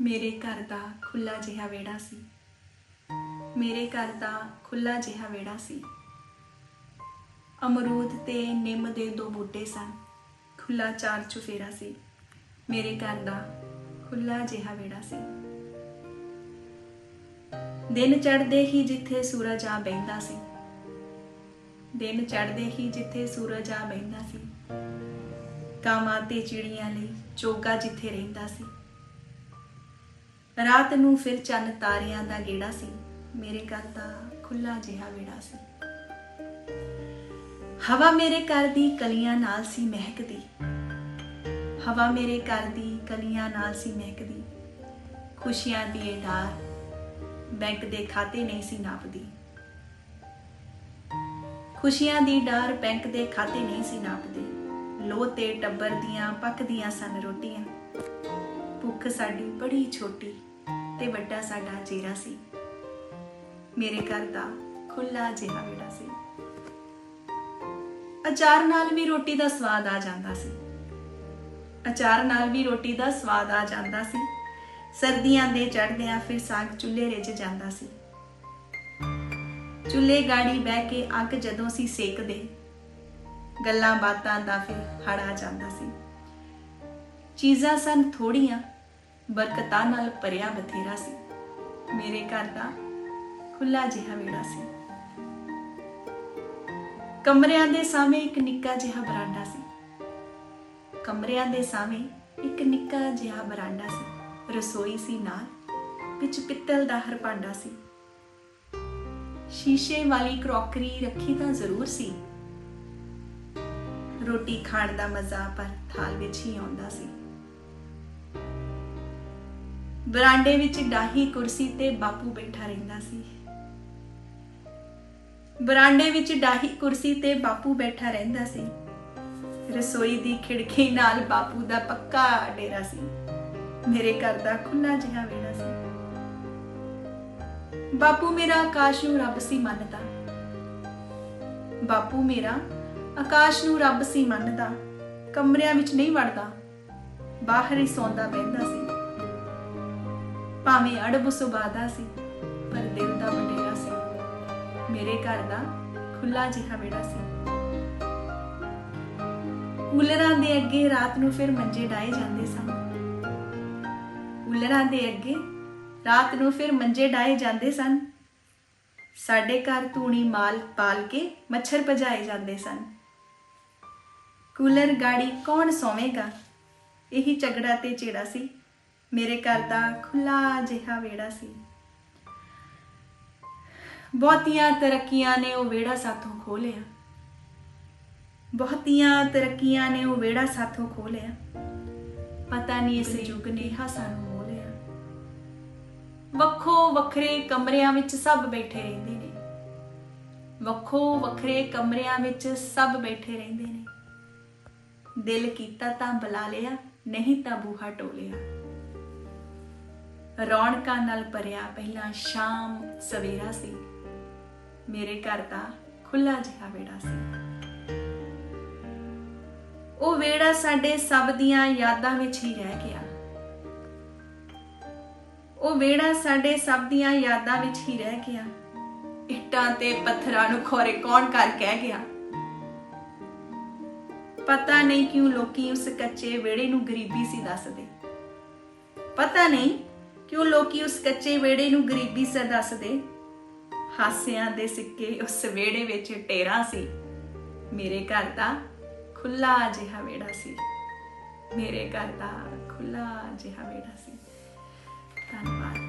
ਮੇਰੇ ਘਰ ਦਾ ਖੁੱਲਾ ਜਿਹਾ ਵਿਹੜਾ ਸੀ। ਮੇਰੇ ਘਰ ਦਾ ਖੁੱਲਾ ਜਿਹਾ ਵਿਹੜਾ ਸੀ। ਅਮਰੂਦ ਤੇ ਨਿੰਮ ਦੇ ਦੋ ਬੂਟੇ ਸਨ। ਖੁੱਲਾ ਚਾਰ ਚੁਫੇਰਾ ਸੀ। ਮੇਰੇ ਘਰ ਦਾ ਖੁੱਲਾ ਜਿਹਾ ਵਿਹੜਾ ਸੀ। ਦਿਨ ਚੜ੍ਹਦੇ ਹੀ ਜਿੱਥੇ ਸੂਰਜ ਆ ਬੈਠਦਾ ਸੀ। ਦਿਨ ਚੜ੍ਹਦੇ ਹੀ ਜਿੱਥੇ ਸੂਰਜ ਆ ਬੈਠਦਾ ਸੀ। ਕਾਮਾਂ ਤੇ ਚਿੜੀਆਂ ਲਈ ਚੋਗਾ ਜਿੱਥੇ ਰਹਿੰਦਾ ਸੀ। ਰਾਤ ਨੂੰ ਫਿਰ ਚੰਨ ਤਾਰਿਆਂ ਦਾ ਗੇੜਾ ਸੀ। ਮੇਰੇ ਘਰ ਦਾ ਖੁੱਲਾ ਜਿਹਾ ਵਿੜਾ ਸੀ। ਹਵਾ ਮੇਰੇ ਘਰ ਦੀ ਕਲੀਆਂ ਨਾਲ ਸੀ ਮਹਿਕਦੀ। ਹਵਾ ਮੇਰੇ ਘਰ ਦੀ ਕਲੀਆਂ ਨਾਲ ਸੀ ਮਹਿਕਦੀ। ਖੁਸ਼ੀਆਂ ਦੀ ਇਹ ਡਾਰ ਬੈਂਕ ਦੇ ਖਾਤੇ ਨਹੀਂ ਸੀ ਨਾਪਦੀ। ਖੁਸ਼ੀਆਂ ਦੀ ਡਾਰ ਬੈਂਕ ਦੇ ਖਾਤੇ ਨਹੀਂ ਸੀ ਨਾਪਦੀ। ਲੋ ਤੇ ਟੱਬਰ ਦੀਆਂ ਪੱਕਦੀਆਂ ਸਨ ਰੋਟੀਆਂ। ਭੁੱਖ ਸਾਡੀ ਬੜੀ ਛੋਟੀ। ਤੇ ਵੱਡਾ ਸਾਡਾ ਚਿਹਰਾ ਸੀ। ਮੇਰੇ ਘਰ ਦਾ ਖੁੱਲਾ ਜਿਹਾ ਵਿੜਾ ਸੀ। ਅਚਾਰ ਨਾਲ ਵੀ ਰੋਟੀ ਦਾ ਸਵਾਦ ਆ ਜਾਂਦਾ ਸੀ। ਅਚਾਰ ਨਾਲ ਵੀ ਰੋਟੀ ਦਾ ਸਵਾਦ ਆ ਜਾਂਦਾ ਸੀ। ਸਰਦੀਆਂ ਦੇ ਚੜਦਿਆਂ ਫਿਰ ਸਾਗ ਚੁੱਲ੍ਹੇ ਰਿੱਝ ਜਾਂਦਾ ਸੀ। ਚੁੱਲ੍ਹੇ ਗਾੜੀ ਬਹਿ ਕੇ ਅੱਗ ਜਦੋਂ ਸੀ ਸੇਕਦੇ, ਗੱਲਾਂ ਬਾਤਾਂ ਦਾ ਫਿਰ ਹੜ ਆ ਜਾਂਦਾ ਸੀ। ਚੀਜ਼ਾਂ ਸਨ ਥੋੜੀਆਂ ਬਰਕਤਾਂ ਨਾਲ ਭਰਿਆ ਬਥੇਰਾ ਸੀ। ਮੇਰੇ ਘਰ ਦਾ ਖੁੱਲਾ ਜਿਹਾ ਵਿਹੜਾ ਸੀ। ਕਮਰਿਆਂ ਦੇ ਸਾਹਮਣੇ ਇੱਕ ਨਿੱਕਾ ਜਿਹਾ ਬਰਾਂਡਾ ਸੀ। ਕਮਰਿਆਂ ਦੇ ਸਾਹਮਣੇ ਇੱਕ ਨਿੱਕਾ ਜਿਹਾ ਬਰਾਂਡਾ ਸੀ। ਰਸੋਈ ਸੀ ਨਾਲ, ਵਿੱਚ ਪਿੱਤਲ ਦਾ ਹਰ ਭਾਂਡਾ ਸੀ। ਸ਼ੀਸ਼ੇ ਵਾਲੀ ਕਰੋਕਰੀ ਰੱਖੀ ਤਾਂ ਜ਼ਰੂਰ ਸੀ। ਰੋਟੀ ਖਾਣ ਦਾ ਮਜ਼ਾ ਪਰ ਥਾਲ ਵਿੱਚ ਹੀ ਆਉਂਦਾ ਸੀ। ਬਰਾਂਡੇ ਵਿੱਚ ਡਾਹੀ ਕੁਰਸੀ ਤੇ ਬਾਪੂ ਬੈਠਾ ਰਹਿੰਦਾ ਸੀ। ਬਰਾਂਡੇ ਵਿੱਚ ਡਾਹੀ ਕੁਰਸੀ ਤੇ ਬਾਪੂ ਬੈਠਾ ਰਹਿੰਦਾ ਸੀ। ਰਸੋਈ ਦੀ ਖਿੜਕੀ ਨਾਲ ਬਾਪੂ ਦਾ ਪੱਕਾ ਡੇਰਾ ਸੀ। ਮੇਰੇ ਘਰ ਦਾ ਖੁੱਲਾ ਜਿਹਾ ਵੇੜਾ ਸੀ। ਬਾਪੂ ਮੇਰਾ ਆਕਾਸ਼ ਨੂੰ ਰੱਬ ਸੀ ਮੰਨਦਾ। ਬਾਪੂ ਮੇਰਾ ਆਕਾਸ਼ ਨੂੰ ਰੱਬ ਸੀ ਮੰਨਦਾ। ਕਮਰਿਆਂ ਵਿੱਚ ਨਹੀਂ ਵੜਦਾ। ਬਾਹਰ ਹੀ ਸੌਂਦਾ ਬਹਿੰਦਾ ਸੀ। ਭਾਵੇਂ ਅੜਬ ਸੁਬਾਦਾ ਸੀ, ਪਰ ਦਿਲ ਦਾ ਵਡੇਰਾ ਸੀ। ਮੇਰੇ ਘਰ ਦਾ ਖੁੱਲਾ ਜਿਹਾ ਵਿਹੜਾ ਸੀ। ਕੂਲਰਾਂ ਦੇ ਅੱਗੇ ਰਾਤ ਨੂੰ ਫਿਰ ਮੰਜੇ ਡਾਏ ਜਾਂਦੇ ਸਨ ਕੂਲਰਾਂ ਦੇ ਅੱਗੇ ਰਾਤ ਨੂੰ ਫਿਰ ਮੰਜੇ ਡਾਏ ਜਾਂਦੇ ਸਨ। ਸਾਡੇ ਘਰ ਤੂਣੀ ਮਾਲ ਪਾਲ ਕੇ ਮੱਛਰ ਭਜਾਏ ਜਾਂਦੇ ਸਨ। ਕੂਲਰ ਗਾੜੀ ਕੌਣ ਸੌਵੇਗਾ? ਇਹੀ ਝਗੜਾ ਤੇ ਚੇੜਾ ਸੀ। ਮੇਰੇ ਘਰ ਦਾ ਖੁੱਲਾ ਜਿਹਾ ਵਿਹੜਾ ਸੀ। ਬਹੁਤੀਆਂ ਤਰੱਕੀਆਂ ਨੇ ਉਹ ਵਿਹੜਾ ਸਾਥੋਂ ਖੋ ਲਿਆ। ਬਹੁਤੀਆਂ ਤਰੱਕੀਆਂ ਨੇ ਉਹ ਵਿਹੜਾ ਸਾਥੋਂ ਖੋ ਲਿਆ। ਪਤਾ ਨਹੀਂ ਇਸ ਯੁੱਗ ਨੇ ਹਾ ਸਾਨੂੰ ਮੋਹ ਲਿਆ। ਵੱਖੋ ਵੱਖਰੇ ਕਮਰਿਆਂ ਵਿੱਚ ਸਭ ਬੈਠੇ ਰਹਿੰਦੇ ਨੇ। ਵੱਖੋ ਵੱਖਰੇ ਕਮਰਿਆਂ ਵਿੱਚ ਸਭ ਬੈਠੇ ਰਹਿੰਦੇ ਨੇ। ਦਿਲ ਕੀਤਾ ਤਾਂ ਬੁਲਾ ਲਿਆ, ਨਹੀਂ ਤਾਂ ਬੂਹਾ ਟੋਲਿਆ। ਰੌਣਕਾਂ ਨਾਲ ਭਰਿਆ ਪਹਿਲਾਂ ਸ਼ਾਮ ਸਵੇਰਾ ਸੀ। ਮੇਰੇ ਘਰ ਦਾ ਖੁੱਲਾ ਜਿਹਾ ਵਿਹੜਾ ਸੀ। ਉਹ ਵਿਹੜਾ ਸਾਡੇ ਸਭ ਦੀਆਂ ਯਾਦਾਂ ਵਿੱਚ ਹੀ ਰਹਿ ਗਿਆ। ਉਹ ਵਿਹੜਾ ਸਾਡੇ ਸਭ ਦੀਆਂ ਯਾਦਾਂ ਵਿੱਚ ਹੀ ਰਹਿ ਗਿਆ। ਇੱਟਾਂ ਤੇ ਪੱਥਰਾਂ ਨੂੰ ਖੋਰੇ ਕੌਣ ਕਰ ਕਹਿ ਗਿਆ? ਪਤਾ ਨਹੀਂ ਕਿਉਂ ਲੋਕੀ ਉਸ ਕੱਚੇ ਵਿਹੜੇ ਨੂੰ ਗਰੀਬੀ ਸੀ ਦੱਸਦੇ। ਪਤਾ ਨਹੀਂ ਕਿਉਂ ਲੋਕੀ ਉਸ ਕੱਚੇ ਵਿਹੜੇ ਨੂੰ ਗਰੀਬੀ ਸੀ ਦੱਸਦੇ? ਹਾਸਿਆਂ ਦੇ ਸਿੱਕੇ ਉਸ ਵਿਹੜੇ ਵਿੱਚ ਟੇਰਾ ਸੀ। ਮੇਰੇ ਘਰ ਦਾ ਖੁੱਲਾ ਜਿਹਾ ਵਿਹੜਾ ਸੀ। ਮੇਰੇ ਘਰ ਦਾ ਖੁੱਲਾ ਜਿਹਾ ਵਿਹੜਾ ਸੀ। ਧੰਨਵਾਦ।